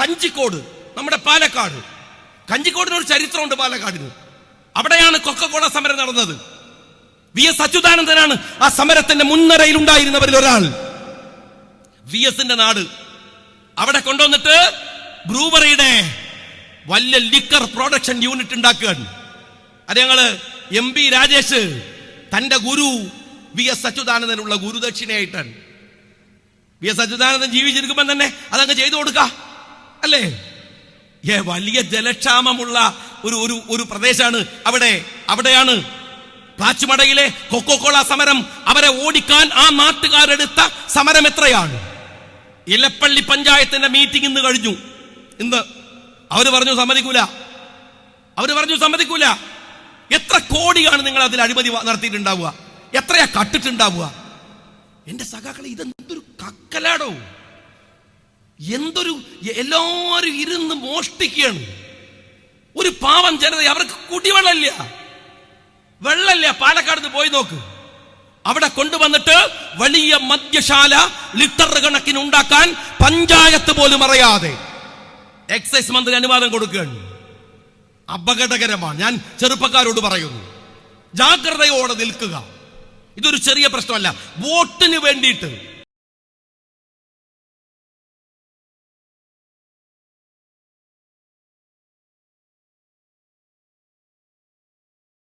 കഞ്ചിക്കോട് നമ്മുടെ പാലക്കാട്. കഞ്ചിക്കോടിന് ഒരു ചരിത്രമുണ്ട് പാലക്കാടിന്. അവിടെയാണ് കൊക്കക്കോള സമരം നടന്നത്. വി എസ് അച്യുതാനന്ദനാണ് ആ സമരത്തിന്റെ മുൻനിരയിൽ ഉണ്ടായിരുന്നവരിൽ ഒരാൾ. വി എസിന്റെ നാട്. അവിടെ കൊണ്ടുവന്നിട്ട് ബ്രൂവറിയുടെ വലിയ ലിക്കർ പ്രൊഡക്ഷൻ യൂണിറ്റ് ഉണ്ടാക്കുകയാണ്. അത് ഞങ്ങൾ എം പി രാജേഷ് തന്റെ ഗുരു വി എസ് അച്യുതാനന്ദനുള്ള ഗുരുദക്ഷിണയായിട്ടാണ്. വി എസ് അച്യുതാനന്ദൻ ജീവിച്ചിരിക്കുമ്പോൾ തന്നെ അതങ്ങ് ചെയ്തു കൊടുക്ക. അല്ലേ? ഏ വലിയ ജലക്ഷാമമുള്ള ഒരു ഒരു ഒരു പ്രദേശമാണ് അവിടെ അവിടെയാണ് പ്ലാച്ചുമടയിലെ കൊക്കോക്കോള സമരം. അവരെ ഓടിക്കാൻ ആ നാട്ടുകാരെടുത്ത സമരം എത്രയാണ്? ഇലപ്പള്ളി പഞ്ചായത്തിന്റെ മീറ്റിംഗ് ഇന്ന് കഴിഞ്ഞു. ഇന്ന് അവർ പറഞ്ഞു സമ്മതിക്കൂല. അവർ പറഞ്ഞു സമ്മതിക്കൂല. എത്ര കോടിയാണ് നിങ്ങൾ അതിൽ അഴിമതി നടത്തിയിട്ടുണ്ടാവുക? എത്രയാ കട്ടിട്ടുണ്ടാവുക? എന്റെ സഖാക്കളെ ഇതെന്തൊരു കക്കലാടോ? എന്തൊരു എല്ലാവരും ഇരുന്ന് മോഷ്ടിക്കുകയാണ്. ഒരു പാവം ജനത അവർക്ക് കുടിവെള്ളമില്ല. വെള്ളമില്ല. പാലക്കാട് പോയി നോക്ക്. അവിടെ കൊണ്ടുവന്നിട്ട് വലിയ മദ്യശാല ലിറ്റർ കണക്കിന് ഉണ്ടാക്കാൻ പഞ്ചായത്ത് പോലും അറിയാതെ എക്സൈസ് മന്ത്രി അനുവാദം കൊടുക്കുകയാണ്. അപകടകരമാണ്. ഞാൻ ചെറുപ്പക്കാരോട് പറയുന്നു ജാഗ്രതയോടെ നിൽക്കുക. ഇതൊരു ചെറിയ പ്രശ്നമല്ല. വോട്ടിന് വേണ്ടിയിട്ട്